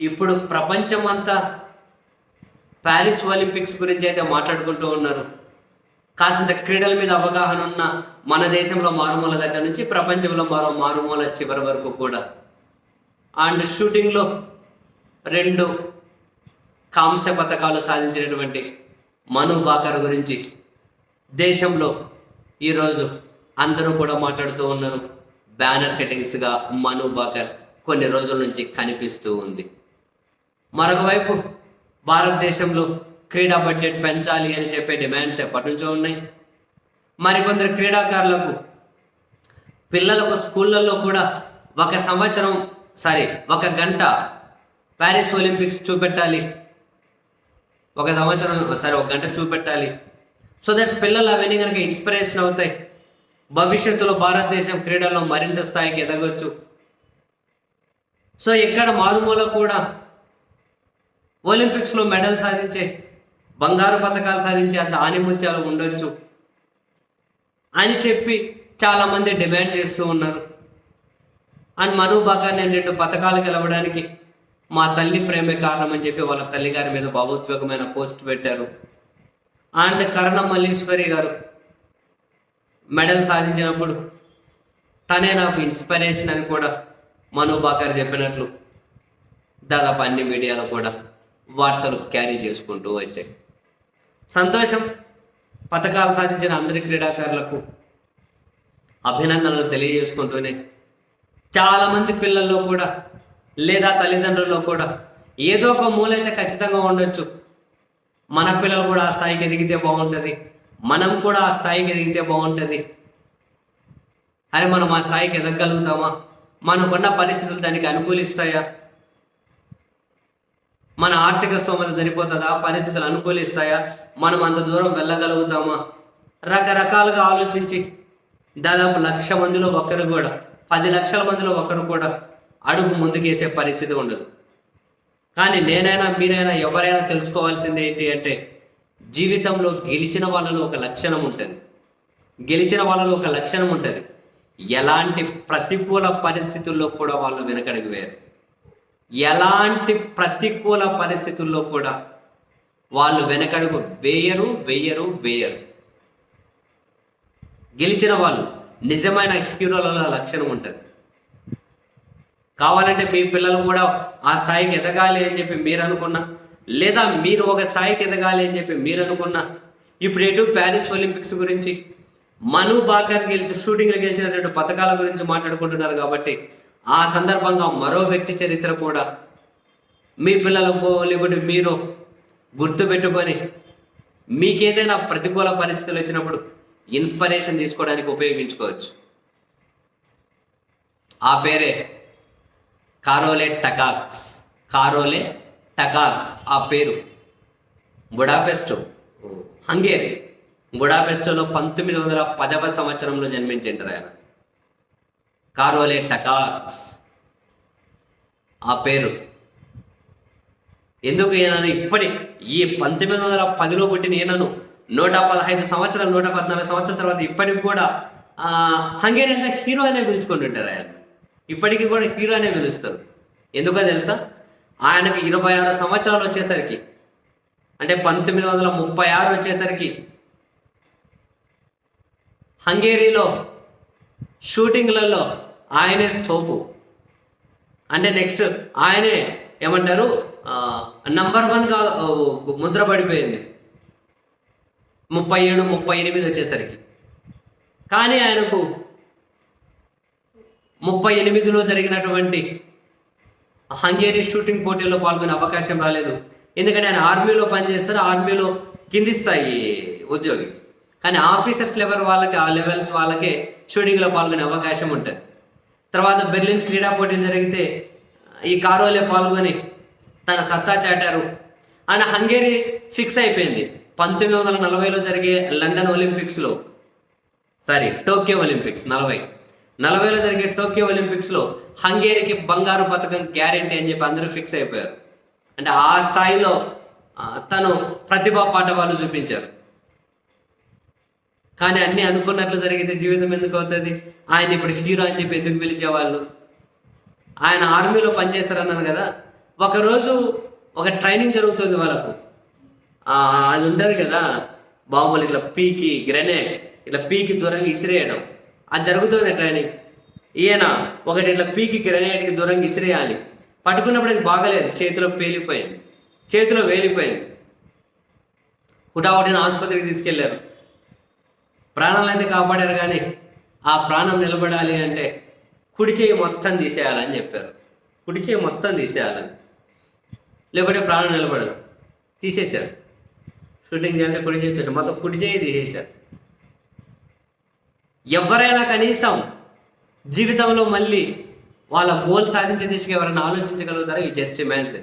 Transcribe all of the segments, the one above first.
ఇప్పుడు ప్రపంచమంతా Paris Olympics గురించి అయితే మాట్లాడుకుంటూ ఉన్నారు. కాసింత క్రీడల మీద అవగాహన ఉన్న మన దేశంలో మారుమూల దగ్గర నుంచి ప్రపంచంలో మరో మారుమూల చివరి వరకు కూడా. అండ్ షూటింగ్లో రెండు కాంస్య పథకాలు సాధించినటువంటి మను బాకర్ గురించి దేశంలో ఈరోజు అందరూ కూడా మాట్లాడుతూ ఉన్నారు. బ్యానర్ కటింగ్స్గా మను బాకర్ కొన్ని రోజుల నుంచి కనిపిస్తూ ఉంది. మరొకవైపు భారతదేశంలో క్రీడా బడ్జెట్ పెంచాలి అని చెప్పే డిమాండ్స్ ఎప్పటి నుంచో ఉన్నాయి. మరికొందరు క్రీడాకారులకు పిల్లలకు స్కూళ్ళల్లో కూడా ఒక సంవత్సరం సారీ ఒక గంట ప్యారిస్ ఒలింపిక్స్ చూపెట్టాలి. ఒక సంవత్సరం సారీ ఒక గంట చూపెట్టాలి. సో దట్ పిల్లలు అవన్నీ కనుక ఇన్స్పిరేషన్ అవుతాయి. భవిష్యత్తులో భారతదేశం క్రీడల్లో మరింత స్థాయికి ఎదగొచ్చు. సో ఇక్కడ మారుమూల కూడా ఒలింపిక్స్లో మెడల్ సాధించే బంగారు పథకాలు సాధించే అంత ఆనిముత్యాలు ఉండొచ్చు అని చెప్పి చాలామంది డిమాండ్ చేస్తూ ఉన్నారు. అండ్ మనో బాగా నేను రెండు పథకాలు గెలవడానికి మా తల్లి ప్రేమే కారణం అని చెప్పి వాళ్ళ తల్లి గారి మీద భావోద్వేగమైన పోస్ట్ పెట్టారు. అండ్ కరణ మల్లీశ్వరి గారు మెడల్ సాధించినప్పుడు తనే నాకు ఇన్స్పిరేషన్ అని కూడా మనుబాకర్ చెప్పినట్లు దాదాపు అన్ని మీడియాలో కూడా వార్తలు క్యారీ చేసుకుంటూ వచ్చాయి. సంతోషం పథకాలు సాధించిన అందరి క్రీడాకారులకు అభినందనలు తెలియజేసుకుంటూనే చాలామంది పిల్లల్లో కూడా లేదా తల్లిదండ్రుల్లో కూడా ఏదో ఒక మూలైతే ఖచ్చితంగా ఉండొచ్చు. మన పిల్లలు కూడా ఆ స్థాయికి ఎదిగితే బాగుంటుంది. మనం కూడా ఆ స్థాయికి ఎదిగితే బాగుంటుంది. అరే మనం ఆ స్థాయికి ఎదగలుగుతామా? మనకున్న పరిస్థితులు దానికి అనుకూలిస్తాయా? మన ఆర్థిక స్తోమత సరిపోతుందా? పరిస్థితులు అనుకూలిస్తాయా? మనం అంత దూరం వెళ్ళగలుగుతామా? రకరకాలుగా ఆలోచించి దాదాపు లక్ష మందిలో ఒకరు కూడా పది లక్షల మందిలో ఒకరు కూడా అడుగు ముందుకేసే పరిస్థితి ఉండదు. కానీ నేనైనా మీరైనా ఎవరైనా తెలుసుకోవాల్సింది ఏంటి అంటే జీవితంలో గెలిచిన వాళ్ళలో ఒక లక్షణం ఉంటుంది. గెలిచిన వాళ్ళలో ఒక లక్షణం ఉంటుంది. ఎలాంటి ప్రతికూల పరిస్థితుల్లో కూడా వాళ్ళు వెనకడుగు వేయరు. ఎలాంటి ప్రతికూల పరిస్థితుల్లో కూడా వాళ్ళు వెనకడుగు వేయరు వేయరు వేయరు. గెలిచిన వాళ్ళు నిజమైన హీరోలలో లక్షణం ఉంటుంది. కావాలంటే మీ పిల్లలు కూడా ఆ స్థాయికి ఎదగాలి అని చెప్పి మీరు అనుకున్నా లేదా మీరు ఒక స్థాయికి ఎదగాలి అని చెప్పి మీరు అనుకున్నా ఇప్పుడు ఎటు ప్యారిస్ ఒలింపిక్స్ గురించి మను బాకర్ గెలిచి షూటింగ్లో గెలిచిన రెండు పథకాల గురించి మాట్లాడుకుంటున్నారు కాబట్టి ఆ సందర్భంగా మరో వ్యక్తి చరిత్ర కూడా. మీ పిల్లలకు లేకుంటే మీరు గుర్తుపెట్టుకొని మీకేదైనా ప్రతికూల పరిస్థితులు వచ్చినప్పుడు ఇన్స్పిరేషన్ తీసుకోవడానికి ఉపయోగించుకోవచ్చు. ఆ పేరే కారోలే టకాక్స్. కారోలే టకాక్స్ ఆ పేరు. బుడాపెస్ట్. హంగేరి. బుడాపెస్టోలో పంతొమ్మిది వందల పదవ సంవత్సరంలో జన్మించింటారు ఆయన. కారోలే టకాక్స్. ఆ పేరు. ఎందుకు ఈయనను ఇప్పటి ఈ పంతొమ్మిది వందల పదిలో పుట్టిన ఈయనను నూట పదహైదు సంవత్సరాలు నూట పద్నాలుగు సంవత్సరాల తర్వాత ఇప్పటికి కూడా ఆ, హంగేరియన్గా హీరో అనే పిలుచుకుంటుంటారు ఆయన. ఇప్పటికీ కూడా హీరో అనే పిలుస్తారు. ఎందుకో తెలుసా? ఆయనకు ఇరవై ఆరు సంవత్సరాలు వచ్చేసరికి అంటే పంతొమ్మిది వందల ముప్పై ఆరు వచ్చేసరికి హంగేరీలో షూటింగ్లలో ఆయనే తోపు. అంటే నెక్స్ట్ ఆయనే ఏమంటారు? నంబర్ వన్గా ముద్ర పడిపోయింది. ముప్పై ఏడు ముప్పై ఎనిమిది వచ్చేసరికి. కానీ ఆయనకు ముప్పై ఎనిమిదిలో జరిగినటువంటి హంగేరీ షూటింగ్ పోటీల్లో పాల్గొనే అవకాశం రాలేదు. ఎందుకంటే ఆయన ఆర్మీలో పనిచేస్తారు ఆర్మీలో కింది స్థాయి ఉద్యోగి. కానీ ఆఫీసర్స్ లెవెల్ వాళ్ళకి ఆ లెవెల్స్ వాళ్ళకే షూటింగ్లో పాల్గొనే అవకాశం ఉంటుంది. తర్వాత బెర్లిన్ క్రీడా పోటీలు జరిగితే ఈ కారోలే పాల్గొని తన సత్తా చాటారు. ఆయన హంగేరీ ఫిక్స్ అయిపోయింది. పంతొమ్మిది వందల నలభైలో జరిగే లండన్ ఒలింపిక్స్లో సారీ టోక్యో ఒలింపిక్స్ నలభై. నలభైలో జరిగే టోక్యో ఒలింపిక్స్లో హంగేరీకి బంగారు పథకం గ్యారెంటీ అని చెప్పి అందరూ ఫిక్స్ అయిపోయారు. అంటే ఆ స్థాయిలో తను ప్రతిభా పాఠవాలు చూపించారు. కానీ అన్ని అనుకున్నట్లు జరిగితే జీవితం ఎందుకు అవుతుంది? ఆయన ఇప్పుడు హీరో అని చెప్పి ఎందుకు పిలిచేవాళ్ళు? ఆయన ఆర్మీలో పనిచేస్తారన్నాను కదా. ఒకరోజు ఒక ట్రైనింగ్ జరుగుతుంది వాళ్ళకు. అది ఉంటుంది కదా. బాంబులు ఇట్లా పీకి గ్రెనేడ్స్ ఇట్లా పీకి దూరంగా ఇసిరేయడం. అది జరుగుతుంది ట్రైనింగ్. ఈయన ఒకటి ఇట్లా పీకి గ్రెనేడ్కి దూరంగా ఇసిరేయాలి. పట్టుకున్నప్పుడు అది బాగలేదు. చేతిలో పేలిపోయింది. చేతిలో వేలిపోయింది. హుటాహుటిన ఆసుపత్రికి తీసుకెళ్ళారు. ప్రాణాలు అయితే కాపాడారు కానీ ఆ ప్రాణం నిలబడాలి అంటే కుడి చేయి మొత్తం తీసేయాలని చెప్పారు. కుడి చేయి మొత్తం తీసేయాలని. లేకుంటే ప్రాణం నిలబడదు. తీసేశారు. షూటింగ్ చేయాలంటే కుడి చేయి మొత్తం కుడి చేయి తీసేశారు. ఎవరైనా కనీసం జీవితంలో మళ్ళీ వాళ్ళ గోల్ సాధించే దిశగా ఎవరైనా ఆలోచించగలుగుతారో? ఈ జస్ట్ ఇమాజిన్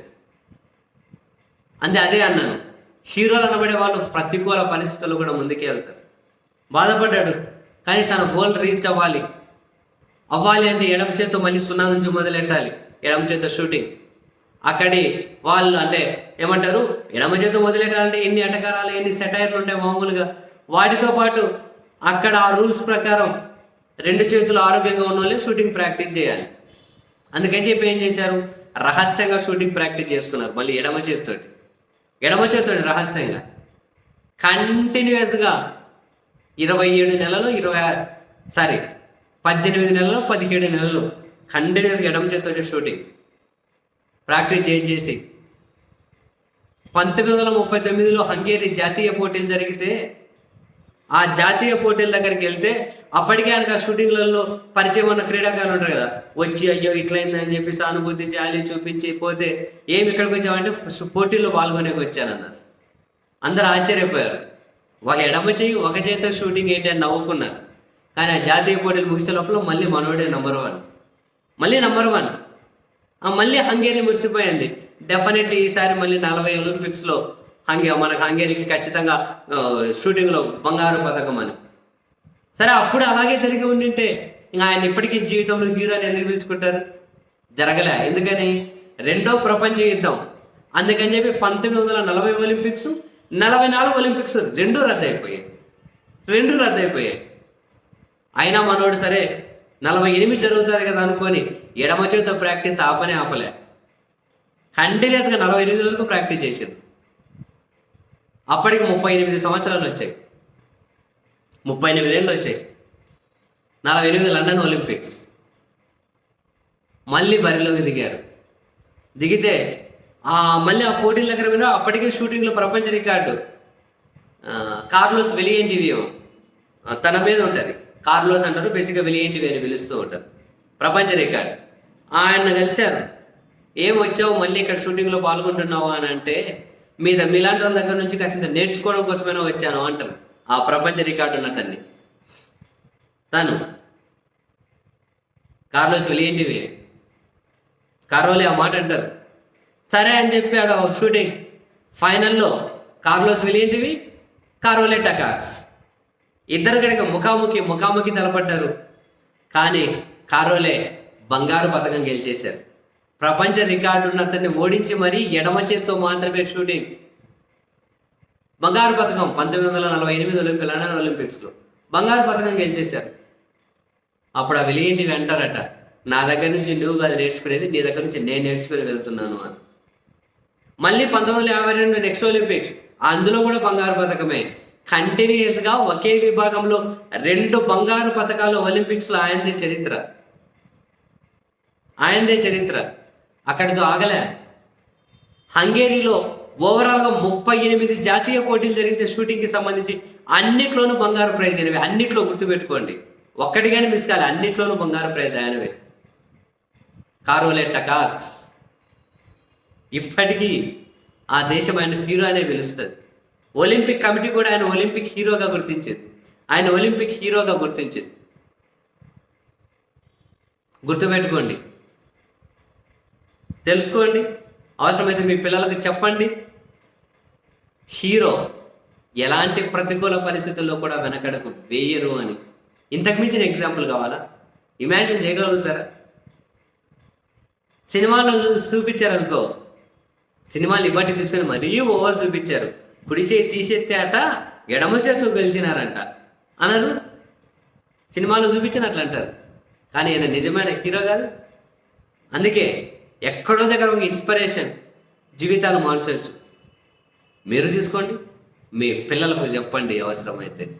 అంతే అదే అన్నాను. హీరోలు అనబడే వాళ్ళు ప్రతికూల పరిస్థితుల్లో కూడా ముందుకు వెళ్తారు బాధపడ్డాడు. కానీ తన గోల్ రీచ్ అవ్వాలి. అవ్వాలి అంటే ఎడమ చేత్తో మళ్ళీ సున్నా నుంచి మొదలెట్టాలి ఎడమ చేత్తో షూటింగ్ అక్కడి వాళ్ళు అంటే ఏమంటారు? ఎడమ చేత్తో మొదలెట్టాలంటే ఎన్ని అటకారాలు ఎన్ని సెటైర్లు ఉంటాయి మామూలుగా? వాటితో పాటు అక్కడ ఆ రూల్స్ ప్రకారం రెండు చేతులు ఆరోగ్యంగా ఉన్న వాళ్ళే షూటింగ్ ప్రాక్టీస్ చేయాలి. అందుకని చెప్పి ఏం చేశారు? రహస్యంగా షూటింగ్ ప్రాక్టీస్ చేసుకున్నారు మళ్ళీ ఎడమ చేతితోటి. ఎడమ చేతితోటి రహస్యంగా. కంటిన్యూస్గా ఇరవై ఏడు నెలలు ఇరవై సారీ పద్దెనిమిది నెలలు పదిహేడు నెలలు. కంటిన్యూస్గా ఎడమ చేతితో షూటింగ్ ప్రాక్టీస్ చేసి చేసి. పంతొమ్మిది వందల ముప్పై తొమ్మిదిలో హంగేరి జాతీయ పోటీలు జరిగితే ఆ జాతీయ పోటీల దగ్గరికి వెళ్తే అప్పటికే ఆయనకు ఆ షూటింగ్లలో పరిచయం ఉన్న క్రీడాకారులు ఉంటారు కదా. వచ్చి అయ్యో ఇట్లయిందని చెప్పి సానుభూతి జాలి చూపించి పోతే ఏమి ఇక్కడికి వచ్చామంటే పోటీల్లో పాల్గొనేకి వచ్చానన్నారు. అందరు ఆశ్చర్యపోయారు. ఒక ఎడమ చేయి ఒక చేత షూటింగ్ ఏంటి అని నవ్వుకున్నారు. కానీ ఆ జాతీయ పోటీలు ముగిసే లోపల మళ్ళీ మనోడే నెంబర్ వన్ మళ్ళీ నెంబర్ వన్ మళ్ళీ హంగేరి మురిసిపోయింది. డెఫినెట్లీ ఈసారి మళ్ళీ నలభై ఒలింపిక్స్లో హంగే మనకు హంగేరికి ఖచ్చితంగా షూటింగ్లో బంగారు పథకం అని. సరే అప్పుడు అలాగే జరిగి ఉండింటే ఇంకా ఆయన ఇప్పటికీ జీవితంలో హీరో అని ఎందుకు పిలుచుకుంటారు? జరగలే. ఎందుకని? రెండో ప్రపంచ యుద్ధం. అందుకని చెప్పి పంతొమ్మిది వందల నలభై ఒలింపిక్స్ నలభై నాలుగు ఒలింపిక్స్ రెండు రద్దయిపోయాయి. రెండు రద్దయిపోయాయి. అయినా మనోడు సరే నలభై ఎనిమిది జరుగుతుంది కదా అనుకొని ఎడమ చేత ప్రాక్టీస్ ఆపనే ఆపలే. కంటిన్యూస్గా నలభై ఎనిమిది వరకు ప్రాక్టీస్ చేసింది అప్పటికి ముప్పై ఎనిమిది సంవత్సరాలు వచ్చాయి. ముప్పై ఎనిమిది ఏళ్ళు వచ్చాయి. నలభై ఎనిమిది లండన్ ఒలింపిక్స్. మళ్ళీ బరిలోకి దిగారు. దిగితే మళ్ళీ ఆ పోటీల దగ్గర మీద అప్పటికే షూటింగ్లో ప్రపంచ రికార్డు. కార్లోస్ వెలియంటివియో తన మీద ఉంటుంది. కార్లోస్ అంటారు బేసిక్గా వెలియంటివి అని పిలుస్తూ ఉంటారు ప్రపంచ రికార్డు. ఆయన కలిశారు. ఏం వచ్చావు మళ్ళీ ఇక్కడ షూటింగ్లో పాల్గొంటున్నావా అని అంటే మీద మీలాంటి వాళ్ళ దగ్గర నుంచి కాసింత నేర్చుకోవడం కోసమైనా వచ్చాను అంటారు. ఆ ప్రపంచ రికార్డు ఉన్న తన్ని. తను. కార్లోస్ వెలియంటివి కార్లోలే ఆ మాట అంటారు. సరే అని చెప్పి ఆడ షూటింగ్ ఫైనల్లో కార్లోస్ విలియంటివి కారోలే టకాక్స్ ఇద్దరు కనుక ముఖాముఖి ముఖాముఖి తలపడ్డారు. కానీ కారోలే బంగారు పథకం గెలిచేశారు. ప్రపంచ రికార్డు ఉన్న అతన్ని ఓడించి మరీ ఎడమ చేత్తో మాత్రమే షూటింగ్ బంగారు పథకం పంతొమ్మిది వందల నలభై ఎనిమిది ఒలింపిక్ లండన్ ఒలింపిక్స్లో బంగారు పథకం గెలిచేశారు. అప్పుడు ఆ వెలిగింటివి అంటారట నా దగ్గర నుంచి నువ్వు కాదు నేర్చుకునేది నీ దగ్గర నుంచి నేను నేర్చుకుని వెళ్తున్నాను అని. మళ్ళీ పంతొమ్మిది వందల యాభై రెండు నెక్స్ట్ ఒలింపిక్స్. అందులో కూడా బంగారు పథకమే కంటిన్యూస్గా ఒకే విభాగంలో రెండు బంగారు పథకాలు ఒలింపిక్స్లో ఆయనదే చరిత్ర. ఆయనదే చరిత్ర. అక్కడితో ఆగలే. హంగేరీలో ఓవరాల్గా ముప్పై ఎనిమిది జాతీయ పోటీలు జరిగితే షూటింగ్కి సంబంధించి అన్నిట్లోనూ బంగారు ప్రైజ్ అయినవి. అన్నిట్లో గుర్తుపెట్టుకోండి. ఒక్కటిగానే మిస్ కాలే. అన్నిట్లోనూ బంగారు ప్రైజ్ అయినవి కారోలే టకాక్స్ ఇప్పటికీ ఆ దేశం ఆయన హీరో అనే పిలుస్తుంది. ఒలింపిక్ కమిటీ కూడా ఆయన ఒలింపిక్ హీరోగా గుర్తించింది. ఆయన ఒలింపిక్ హీరోగా గుర్తించింది. గుర్తుపెట్టుకోండి. తెలుసుకోండి. అవసరమైతే మీ పిల్లలకు చెప్పండి. హీరో ఎలాంటి ప్రతికూల పరిస్థితుల్లో కూడా వెనకడకు వేయరు అని. ఇంతకు మించిన ఎగ్జాంపుల్ కావాలా? ఇమాజిన్ చేయగలుగుతారా? సినిమాలో చూపించారనుకో సినిమాలు ఇబ్బంది తీసుకొని మరీ ఓవర్ చూపించారు. కుడి చేతి తీసేస్తే అట ఎడమ చేతితో గెలిచినారంట. అన్నారు సినిమాలో చూపించినట్లు అంటారు. కానీ ఆయన నిజమైన హీరో కాదు. అందుకే ఎక్కడో దగ్గర ఒక ఇన్స్పిరేషన్ జీవితాలు మార్చవచ్చు మీరు తీసుకోండి. మీ పిల్లలకు చెప్పండి అవసరమైతే.